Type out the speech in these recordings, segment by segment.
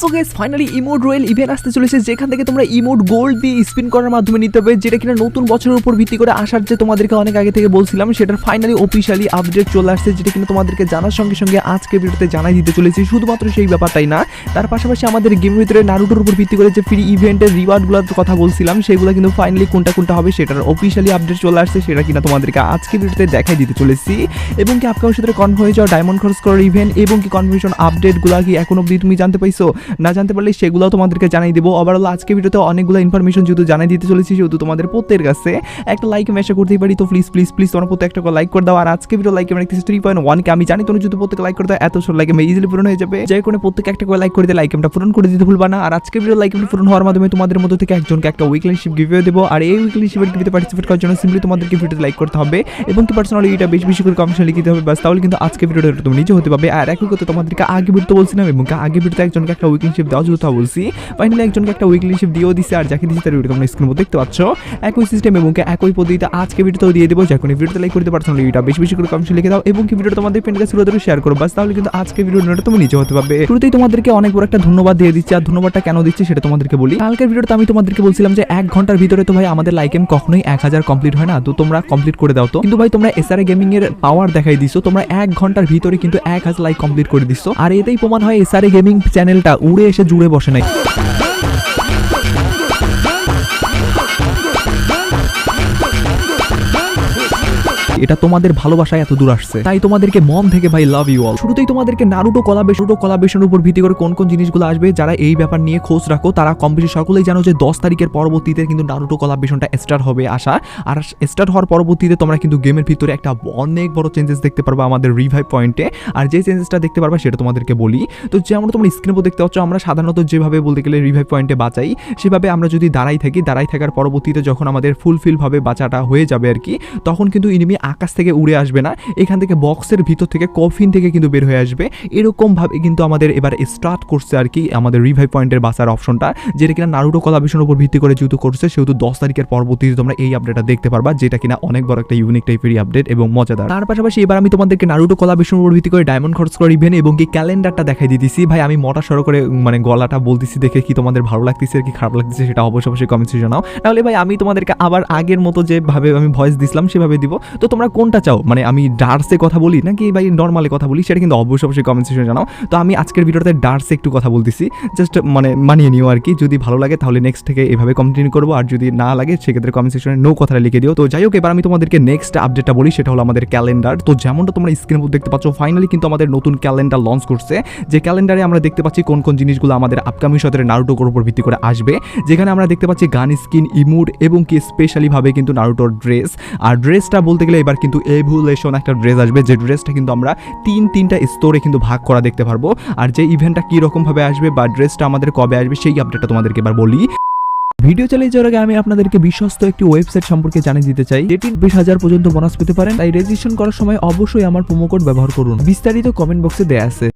So guys, finally emote royale event আসতে চলেছে, যেখান থেকে তোমরা ইমোট গোল্ড দিয়ে স্পিন করার মাধ্যমে নিতে হবে, যেটা কিনা নতুন বছরের উপর ভিত্তি করে আসার যে তোমাদেরকে অনেক আগে থেকে বলছিলাম, সেটার ফাইনালি অফিসিয়ালি আপডেট চলে আসছে, যেটা কিনা তোমাদেরকে জানার সঙ্গে সঙ্গে আজকে ভিডিওতে জানাই দিতে চলেছি। শুধুমাত্র সেই ব্যাপারটাই না, তার পাশাপাশি আমাদের গেমের ভিতরে নারুটোর উপর ভিত্তি করে যে ফ্রি ইভেন্টের রিওয়ার্ডগুলোর কথা বলছিলাম, সেগুলো কিন্তু ফাইনালি কোনটা কোনটা হবে সেটার অফিসিয়ালি আপডেট চলে আসছে, সেটা কিনা তোমাদেরকে আজকে ভিডিওতে দেখাই দিতে চলেছি। এবং কি আপকামের সাথে কনফার্ম হয়ে যাওয়া ডায়মন্ড খরচ করার ইভেন্ট এবং কি কনফার্মেশন আপডেটগুলো কি এখন অবধি তুমি জানতে পাইছো? না জানতে পারলে সেগুলো তোমাদেরকে জানাই দেবো। ওভারঅল আজকে ভিডিওতে অনেকগুলো ইনফরমেশন যেহেতু জানাই দিতে চলেছি, সেহেতু তোমাদের প্রত্যেকের কাছে একটা লাইক আমি আশা করতেই পারি। তো প্লিজ প্লিজ প্লিজ তোমার প্রত্যেক একটা লাইক করে দাও। আর আজকে ভিডিও লাইক আমি থ্রি পয়েন্ট ওয়ানকে আমি জানি তুমি যদি প্রত্যেক লাইক করে দাও, এত সব লাইক ইজিলি পূরণ হয়ে যাবে। যে কোনো প্রত্যেক একটা করে লাইক করে দিয়ে লাইক আমরা পূরণ করে দিতে ভুলবা না। আর আজকে ভিডিও লাইক পূরণ হওয়ার মাধ্যমে তোমাদের মধ্যে থেকে একজনকে একটা উইকলি শিপ গিভে দেবো। আর এই উইকলি শিপের গিভেতে পার্টিসিপেট করার জন্য সিম্পলি তোমাদেরকে ভিডিওতে লাইক করতে হবে। এবং কি পার্সোনালি এটা বেশি বেশি করে কমেন্টে লিখে দিতে হবে বাস তাহলে কিন্তু আজকে ভিডিওটা তুমি নিজে হতে পারবে। আর একই কথা তোমাদেরকে আগে ভিডিও বলছিলাম, এবং আগে ভিডিওতে একজনকে একটা উইকলি শিপ দেওয়ার কথা বলছি। ফাইনালি একজনকে একটা উইকলি শিপ দিয়েও দিছে আর যাকে দিচ্ছে তার ভিডিও তোমরা স্ক্রিন দেখতে পাচ্ছ? একই সিস্টেম এবং একই পদ্ধতিতে আজকে ভিডিওতেও দিয়ে দেবো। যে কোনো ভিডিওতে লাইক করতে পারছ এটা বেশি বেশি করে কমেন্টে লিখে দাও এবং কি ভিডিওটা তোমাদের ফ্রেন্ডকে শুরু ধরে শেয়ার করো। বাস, তাহলে কিন্তু আজকে ভিডিওটা তুমি নিজে হতে পারবে। শুরুতেই তোমাদেরকে অনেক বড় একটা ধন্যবাদ দিয়ে দিচ্ছি। আর ধন্যবাদটা কেন দিচ্ছি সেটা তোমাদেরকে বলি। কালকের ভিডিওতে আমি তোমাদেরকে বলছিলাম যে এক ঘণ্টার ভিতরে তো ভাই আমাদের লাইক এম কখনোই এক হাজার কমপ্লিট হয় না। তো তোমরা কমপ্লিট করে দাও তো। কিন্তু ভাই তোমরা এসআরএ গেমিং এর পাওয়ার দেখাই দিছো। তোমরা এক ঘণ্টার ভিতরে কিন্তু এক হাজার লাইক কমপ্লিট করে দিচ্ছ আর এতেই প্রমাণ হয় এসআরএ গেমিং চ্যানেলটা উড়ে এসে জুড়ে বসে নাই এটা তোমাদের ভালোবাসায় এত দূর আসছে। তাই তোমাদেরকে মন থেকে ভাই লাভ ইউ অল শুরুতেই তোমাদেরকে নারুটো কলাবে কলাবেশন কলাবেশনের উপর ভিত্তি করে কোন কোন জিনিসগুলো আসবে, যারা এই ব্যাপার নিয়ে খোঁজ রাখো, তারা কম বেশি সকলেই জানো যে দশ তারিখের পরবর্তীতে কিন্তু নারুটো কলাবেশনটা স্টার্ট হবে আসা আর স্টার্ট হওয়ার পরবর্তীতে তোমরা কিন্তু গেমের ভিতরে একটা অনেক বড় চেঞ্জেস দেখতে পারবা আমাদের রিভাইভ পয়েন্টে আর যে চেঞ্জেসটা দেখতে পারবা সেটা তোমাদেরকে বলি। তো যেমন তোমরা স্ক্রিনের উপর দেখতে পাচ্ছ, আমরা সাধারণত যেভাবে বলতে গেলে রিভাইভ পয়েন্টে বাঁচাই, সেভাবে আমরা যদি দাঁড়াই থাকি, দাঁড়াই থাকার পরবর্তীতে যখন আমাদের ফুলফিলভাবে বাঁচাটা হয়ে যাবে আর কি, তখন কিন্তু ইনিমি আকাশ থেকে উড়ে আসবে না, এখান থেকে বক্সের ভিতর থেকে কফিন থেকে কিন্তু বের হয়ে আসবে। এরকমভাবে কিন্তু আমাদের এবার স্টার্ট করছে আর কি আমাদের রিভাইভ পয়েন্টের বাসার অপশনটা যেটা কিনা নারুটো কলাভিশনের উপর ভিত্তি করে যেহেতু করছে, সেহেতু দশ তারিখের পরবর্তীতে তোমরা এই আপডেটটা দেখতে পারবা, যেটা কিনা অনেক বড় একটা ইউনিক টাইপেরই আপডেট এবং মজাদার। তার পাশাপাশি এবার আমি তোমাদেরকে নারুটো কলাভিশনের উপর ভিত্তি করে ডায়মন্ড খরচ করে ইভেন এবং কি ক্যালেন্ডারটা দেখাই দিতেছি। ভাই, আমি মোটা সড়ো করে মানে গলাটা বলতেছি দেখে কি তোমাদের ভালো লাগতেছে আর কি খারাপ লাগতেছে সেটা অবশ্যই অবশ্যই কমেন্টসে জানাও। তাহলে ভাই, আমি তোমাদেরকে আবার আগের মতো যেভাবে আমি ভয়েস দিছিলাম সেভাবে দিব। তো তোমরা কোনটা চাও? মানে আমি ডার্সে কথা বলি নাকি ভাই নর্মালি কথা বলি? সেটা কিন্তু অবশ্যই অবশ্যই কমেন্ট সেকশনে জানাও। তো আমি আজকের ভিডিওতে ডার্সে একটু কথা বলতেছি। জাস্ট মানে মানিয়ে নিও আর কি যদি ভালো লাগে তাহলে নেক্সট থেকে এভাবে কন্টিনিউ করব। আর যদি না লাগে, সেক্ষেত্রে কমেন্ট সেকশনে নো কথাটা লিখে দিও। তো যাই হোক, এবার আমি তোমাদেরকে নেক্সট আপডেটটা বলি। সেটা হলো আমাদের ক্যালেন্ডার তো যেমনটা তোমরা স্ক্রিনের মধ্যে দেখতে পাচ্ছ ফাইনালি কিন্তু আমাদের নতুন ক্যালেন্ডার লঞ্চ করছে। যে ক্যালেন্ডারে আমরা দেখতে পাচ্ছি কোন কোন জিনিসগুলো আমাদের আপকামিং সতের নারুটোর উপর ভিত্তি করে আসবে। যেখানে আমরা দেখতে পাচ্ছি গান স্কিন ইমুড এবং কি স্পেশালিভাবে কিন্তু নারুটোর ড্রেস আর ড্রেসটা বলতে গেলে এবার কিন্তু এভুলেশন একটা ড্রেস আসবে, যে ড্রেসটা কিন্তু আমরা তিন তিনটা স্তরে কিন্তু ভাগ করা দেখতে পারব। আর যে ইভেন্টটা কীরকমভাবে আসবে বা ড্রেসটা আমাদের কবে আসবে, সেই আপডেটটা তোমাদেরকে এবার বলি। ভিডিও চালিয়ে যাওয়ার আগে আমি আপনাদেরকে বিশ্বস্ত একটি ওয়েবসাইট সম্পর্কে জানিয়ে দিতে চাই, যেটি বিশ হাজার পর্যন্ত বোনাস পেতে পারেন। তাই রেজিস্ট্রেশন করার সময় অবশ্যই আমার প্রোমো কোড ব্যবহার করুন। বিস্তারিত কমেন্ট বক্সে দেয়া আছে।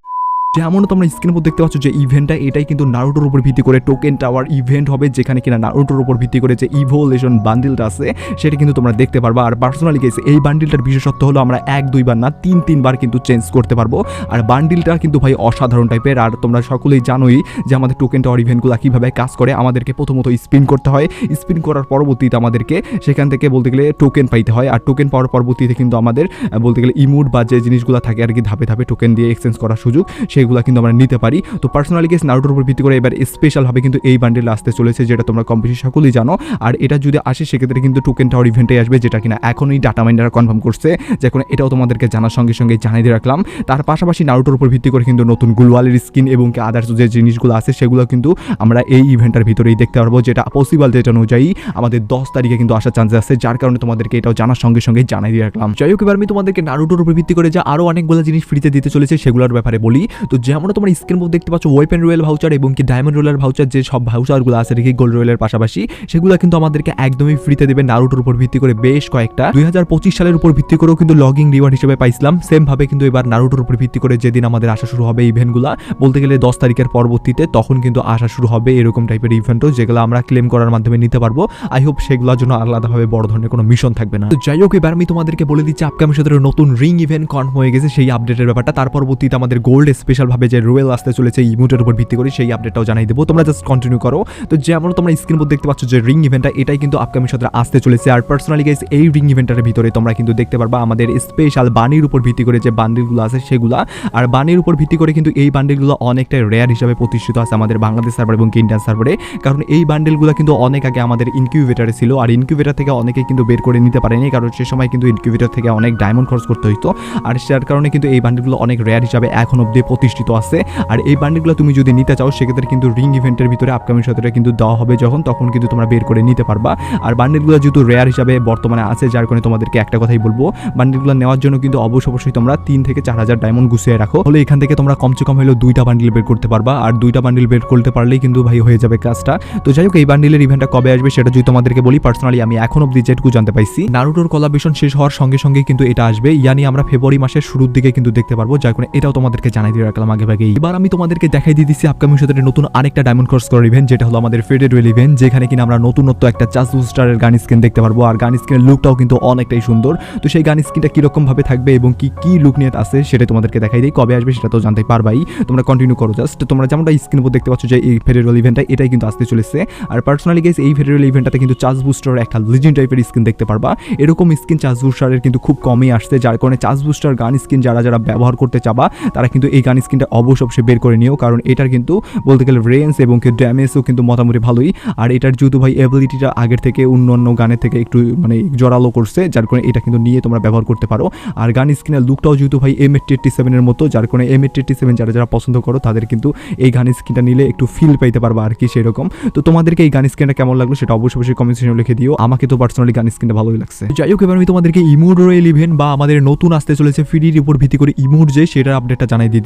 যেমন তোমরা স্ক্রিনের উপর দেখতে পাচ্ছ যে ইভেন্টটা এটাই কিন্তু নারুটোর উপর ভিত্তি করে টোকেন টাওয়ার ইভেন্ট হবে, যেখানে কিনা নারুটোর উপর ভিত্তি করে যে ইভোলেশন বান্ডিলটা আছে, সেটা কিন্তু তোমরা দেখতে পারবা। আর পার্সোনালি কেস এই বান্ডিলটার বিশেষত্ব হলো আমরা এক দুইবার না, তিন, তিনবার কিন্তু চেঞ্জ করতে পারব। আর বান্ডিলটা কিন্তু ভাই অসাধারণ টাইপের আর তোমরা সকলেই জানোই যে আমাদের টোকেন টাওয়ার ইভেন্টগুলো কীভাবে কাজ করে, আমাদেরকে প্রথমত স্পিন করতে হয়। স্পিন করার পরবর্তীতে আমাদেরকে সেখান থেকে বলতে গেলে টোকেন পাইতে হয়। আর টোকেন পাওয়ার পরবর্তীতে কিন্তু আমাদের বলতে গেলে ইমুড বা যে জিনিসগুলো থাকে আর কি, ধাপে ধাপে টোকেন দিয়ে এক্সচেঞ্জ করার সুযোগ সেগুলো কিন্তু আমরা নিতে পারি। তো পার্সোনালি কেস নারুটোর উপর ভিত্তি করে এবার স্পেশালভাবে কিন্তু এই বান্ডেল আসতে চলেছে, যেটা তোমরা কম সকলেই জানো। আর এটা যদি আসে, সেক্ষেত্রে কিন্তু টোকেন টাওয়ার ইভেন্টে আসবে, যেটা কিনা এখনই ডাটা মাইন্ডার কনফার্ম করছে। যে এখন এটাও তোমাদেরকে জানার সঙ্গে সঙ্গে জানিয়ে দিয়ে রাখলাম। তার পাশাপাশি নারুটোর উপর ভিত্তি করে কিন্তু নতুন গুলওয়ালের স্কিন এবং কি আদার্স যে জিনিসগুলো আছে, সেগুলো কিন্তু আমরা এই ইভেন্টের ভিতরেই দেখতে পারব, যেটা পসিবল ডেট অনুযায়ী আমাদের দশ তারিখে কিন্তু আসার চান্স আছে, যার কারণে তোমাদেরকে এটাও জানার সঙ্গে সঙ্গে জানাই দিয়ে রাখলাম। যাই হোক, এবার আমি তোমাদেরকে নারুটোর উপর ভিত্তি করে যে আরও অনেকগুলো জিনিস ফ্রিতে দিতে চলেছে, সেগুলোর ব্যাপারে বলি। যেমন তোমরা স্ক্রিন মধ্যে দেখতে পাচ্ছ ওয়েপেন রয়েল ভাউচার এবং কি ডায়মন্ড রোলার ভাউচার যে সব ভাউচারগুলো আছে, দেখি গোল্ড রয়েলের পাশাপাশি, সেগুলো কিন্তু আমাদেরকে একদমই ফ্রিতে দেবে নারুটোর উপর ভিত্তি করে বেশ কয়েকটা। দুই হাজার পঁচিশ সালের উপর ভিত্তি করেও কিন্তু লগিং রিওয়ার্ড হিসেবে পাইছিলাম। সেম ভাবে কিন্তু এবার নারুটোর উপর ভিত্তি করে যেদিন আমাদের আসা শুরু হবে ইভেন্টগুলো বলতে গেলে দশ তারিখের পরবর্তীতে তখন কিন্তু আসা শুরু হবে এরকম টাইপের ইভেন্টও যেগুলো আমরা ক্লেম করার মাধ্যমে নিতে পারব। আই হোপ সেগুলোর জন্য আলাদাভাবে বড় ধরনের কোনো মিশন থাকবে না। তো যাই হোক, এবার আমি তোমাদেরকে বলে দিচ্ছি আপকামিং সাথে নতুন রিং ইভেন্ট কনফার্ম হয়ে গেছে সেই আপডেটের ব্যাপারটা। তার পরবর্তীতে আমাদের গোল্ড স্পেশাল স্পেশাল যে রোয়েল আসতে চলেছে এই ইমোটের উপর ভিত্তি করে সেই আপডেটটাও জানাই দেবো। তোমরা জাস্ট কন্টিনিউ করো। তো যেমন তোমরা স্ক্রিন উপর দেখতে পাচ্ছ যে রিং ইভেন্টটা এটাই কিন্তু আপকামিং সাথে আসতে চলেছে। আর পার্সোনালি গাইস এই রিং ইভেন্টের ভিতরে তোমরা কিন্তু দেখতে পারবা আমাদের স্পেশাল বানির উপর ভিত্তি করে যে বান্ডিলগুলো আছে সেগুলা। আর বানির উপর ভিত্তি করে কিন্তু এই বান্ডিলগুলো অনেকটা রেয়ার হিসাবে প্রতিষ্ঠিত আছে আমাদের বাংলাদেশ সার্ভার এবং ইন্ডিয়ান সার্ভারে কারণ এই বান্ডেলগুলো কিন্তু অনেক আগে আমাদের ইনকিউবেটারে ছিল, আর ইনকিউবেটার থেকে অনেকে কিন্তু বের করে নিতে পারেনি, কারণ সে সময় কিন্তু ইনকিউবেটার থেকে অনেক ডায়মন্ড খরচ করতে হইতো। আর সেটার কারণে কিন্তু এই বান্ডেলগুলো অনেক রেয়ার হিসাবে এখন অব্দি প্রতিষ্ঠিত আছে। আর এই বান্ডেলগুলো তুমি যদি নিতে চাও, সেক্ষেত্রে কিন্তু রিং ইভেন্টের ভিতরে আপকামিং সাথে কিন্তু দেওয়া হবে যখন, তখন কিন্তু তোমরা বের করে নিতে পারবা। আর বান্ডেলগুলো যেহেতু রেয়ার হিসাবে বর্তমানে আছে, যার কারণে তোমাদেরকে একটা কথাই বলব বান্ডেলগুলো নেওয়ার জন্য কিন্তু অবশ্য অবশ্যই তোমরা তিন থেকে চার হাজার ডায়মন্ড গুছিয়ে রাখো। হলে এখান থেকে তোমরা কমসে কম হলেও দুইটা বান্ডেল বের করতে পারবা। আর দুইটা বান্ডেল বের করতে পারলেই কিন্তু ভাই হয়ে যাবে কাজটা। তো যাই হোক, এই বান্ডেলের ইভেন্টটা কবে আসবে সেটা যদি তোমাদেরকে বলি পার্সোনালি আমি এখন অব্দি যেটুকু জানতে পাইছি। নারুটোর কলাবেশন শেষ হওয়ার সঙ্গে সঙ্গে কিন্তু এটা আসবে। ইয়ানি আমরা ফেব্রুয়ারি মাসের শুরুর দিকে কিন্তু দেখতে পারব, যার কারণে এটাও তোমাদেরকে জানাই দিয়ে রাখলাম আগে ভাগে এবার আমি তোমাদেরকে দেখাই দিয়ে দিচ্ছি আপকামিং সাথে নতুন আরেকটা ডায়মন্ড ক্রস করার ইভেন্ট যেটা হলো আমাদের ফেডেড ওয়েল ইভেন্ট যেখানে কিনা আমরা নতুনত্ব একটা চার্জ বুস্টারের গান স্কিন দেখতে পারব। আর গান স্কিনের লুকটাও কিন্তু অনেকটাই সুন্দর। তো সেই গান স্কিনটা কীরকম ভাবে থাকবে এবং কি কি লুক নিয়ে আছে সেটা তোমাদেরকে দেখাই দিই। কবে আসবে সেটা তো জানতে পারবাই। তোমরা কন্টিনিউ করো জাস্ট তোমরা যেমনটা স্ক্রিন উপর দেখতে পাচ্ছ যে এই ফেডারেল ইভেন্টটা এটাই কিন্তু আসতে চলেছে। আর পার্সোনালি গেস এই ফেডারেল ইভেন্টটাতে কিন্তু চার্জ বুস্টারের একটা লিজেন্ড টাইপের স্কিন দেখতে পারবা। এরকম স্কিন চার্জ বুস্টারের কিন্তু খুব কমই আসছে। যার কারণে চার্জ বুস্টার গান স্কিন যারা যারা ব্যবহার করতে চাবা, তারা কিন্তু এই গান স্কিনটা অবশ্য অবশ্যই বের করে নিও, কারণ এটার কিন্তু বলতে গেলে রেঞ্জ এবং ড্যামেজও কিন্তু মোটামুটি ভালোই। আর এটার যেহেতু ভাই এবিলিটিটা আগের থেকে অন্য অন্য গানের থেকে একটু মানে জোরালো করছে, যার কারণে এটা কিন্তু নিয়ে তোমরা ব্যবহার করতে পারো। আর গান স্কিনের লুকটাও যেহেতু ভাই এম এইটটি এইটটি সেভেনের মতো, যার কারণে এম এইটটি এইটটি সেভেন যারা যারা পছন্দ করো, তাদের কিন্তু এই গান স্কিনটা নিলে একটু ফিল পাইতে পারবা আর কি সেরকম। তো তোমাদেরকে এই গান স্কিনটা কেমন লাগল সেটা অবশ্যই অবশ্যই কমেন্ট সেকশনে লিখে দিও। আমাকে তো পার্সোনালি গান স্কিনটা ভালোই লাগছে। যাই হোক, এবার আমি তোমাদেরকে ইমোড রয়েল ইভেন্ট বা আমাদের নতুন আসতে চলেছে ফ্রির উপর ভিত্তি করে ইমোড যে, সেটার আপডেটটা জানাই দিয়ে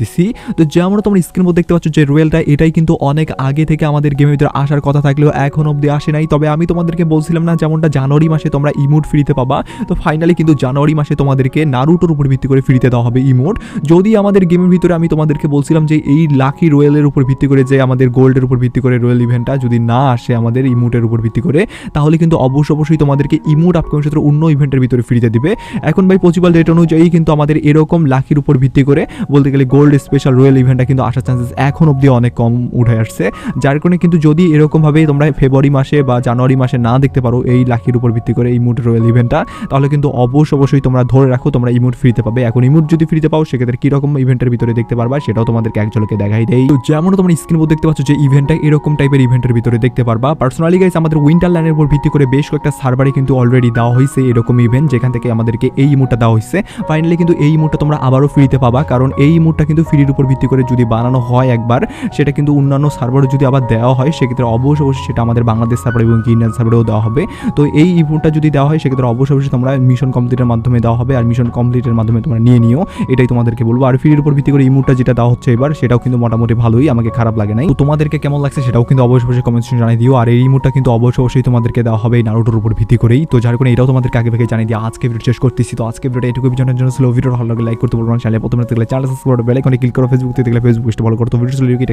তো যেমন তোমরা স্ক্রিন মধ্যে দেখতে পাচ্ছ যে রয়েলটা, এটাই কিন্তু অনেক আগে থেকে আমাদের গেমের ভিতরে আসার কথা থাকলেও এখন অব্দি আসে নাই। তবে আমি তোমাদেরকে বলছিলাম না, যেমনটা জানুয়ারি মাসে তোমরা ইমোট ফ্রিতে পাবা, তো ফাইনালি কিন্তু জানুয়ারি মাসে তোমাদেরকে নারুটোর উপর ভিত্তি করে ফ্রিতে দেওয়া হবে ইমোট যদি আমাদের গেমের ভিতরে আমি তোমাদেরকে বলছিলাম যে এই লাকি রয়েলের উপর ভিত্তি করে যে আমাদের গোল্ডের উপর ভিত্তি করে রয়েল ইভেন্টটা যদি না আসে আমাদের ইমোটের উপর ভিত্তি করে, তাহলে কিন্তু অবশ্য অবশ্যই তোমাদেরকে ইমোট আপকামিং ক্ষেত্রে অন্য ইভেন্টের ভিতরে ফ্রিতে দিবে। এখন ভাই পসিবল ডেট অনুযায়ী কিন্তু আমাদের এরকম লাকির উপর ভিত্তি করে বলতে গেলে গোল্ড স্পেশাল রয়েল ইভেন্টটা কিন্তু আসার চান্সেস এখন অবধি অনেক কম উঠে আসছে। যার কারণে কিন্তু যদি এরকমভাবে তোমরা ফেব্রুয়ারি মাসে বা জানুয়ারি মাসে না দেখতে পারো এই লাকির উপর ভিত্তি করে ইমোট রয়েল ইভেন্টটা তাহলে কিন্তু অবশ্য অবশ্যই তোমরা ধরে রাখো, তোমরা ইমোট ফ্রিতে পাবে। এখন ইমোট যদি ফ্রিতে পাও, সেক্ষেত্রে কীরকম ইভেন্টের ভিতরে দেখতে পারবা সেটাও তোমাদেরকে এক ঝলকে দেখাই দেয় তো যেমন তোমরা স্ক্রিন দেখতে পাচ্ছ যে ইভেন্টটা এরকম টাইপের ইভেন্টের ভিতরে দেখতে পারবা। পার্সোনালি গাইস আমাদের উইন্টার ল্যান্ডের উপর ভিত্তি করে বেশ কয়েকটা সার্ভারে কিন্তু অলরেডি দেওয়া হয়েছে এরকম ইভেন্ট যেখান থেকে আমাদেরকে এই ইমোটটা দেওয়া হয়েছে ফাইনালি কিন্তু এই ইমোটটা তোমরা আবারও ফ্রিতে পাবা, কারণ এই ইমোটটা কিন্তু ফ্রির উপর ভিত্তি করে যদি বানানো হয় একবার, সেটা কিন্তু অন্যান্য সার্ভারে যদি আবার দেওয়া হয়, সেক্ষেত্রে অবশ্যই অবশ্যই সেটা আমাদের বাংলাদেশ সার্ভার এবং ইন্ডিয়ান সার্ভারেও দেওয়া হবে। তো এই ইমোটটা যদি দেওয়া হয়, সেক্ষেত্রে অবশ্যই অবশ্যই তোমরা মিশন কমপ্লিটের মাধ্যমে দেওয়া হবে, আর মিশন কমপ্লিটের মাধ্যমে তোমরা নিয়ে নিও। এটাই তোমাদেরকে বলব। আর ফ্রির উপর ভিত্তি করে ইমোটটা যেটা দেওয়া হচ্ছে এবার, সেটাও কিন্তু মোটামুটি ভালোই, আমাকে খারাপ লাগে নাই। তো তোমাদেরকে কেমন লাগছে সেটাও কিন্তু অবশ্যই অবশ্যই কমেন্ট জানিয়ে দিও। আর এই ইমোটটা কিন্তু অবশ্যই অবশ্যই তোমাদেরকে দেওয়া হবে এই নারুটোর উপর ভিত্তি করেই। তো যার কারণে এটাও তোমাদেরকে আগে থেকে জানিয়ে দিয়ে আজকে ভিডিও শেষ করতেছি। তো আজকে ভিডিওটা এটুকু জানার জন্য স্লো ভিডিও ভালো লাগে লাইক করতে বলব চ্যানেলে প্রথমে দেখলে চ্যানেল সাবস্ক্রাইব বেল আইকনে ক্লিক করো ফেসবুক থেকে দেখলে ফেসবুক ফলো করতে ভিডিও